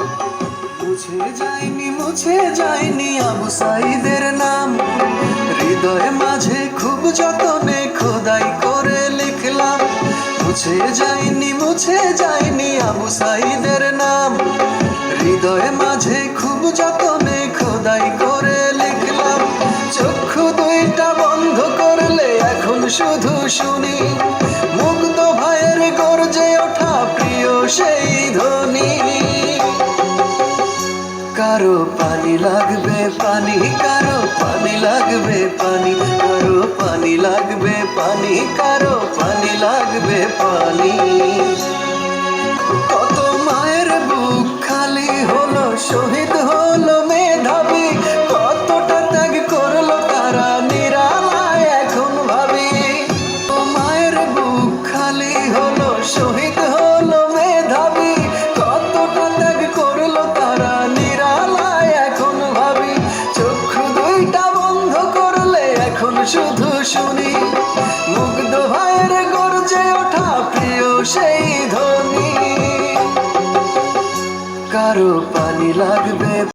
মুছে যায়নি মুছে যায়নি আবু সাইদের নাম। হৃদয় মাঝে খুব যতনে খোদাই করে লিখলাম। মুছে যায়নি মুছে যায়নি আবু সাইদের নাম। হৃদয় মাঝে খুব যতনে খোদাই করে লিখলাম। চক্ষু দুইটা বন্ধ করলে এখন শুধু শুনি। মুগ্ধ ভাইয়ের গর্জে কারও পানি লাগবে পানি, কারও পানি লাগবে পানি, কারও পানি লাগবে পানি, কারও পানি লাগবে পানি। কত মায়ের বুক খালি হলো শহীদ কারও পানি লাগবে।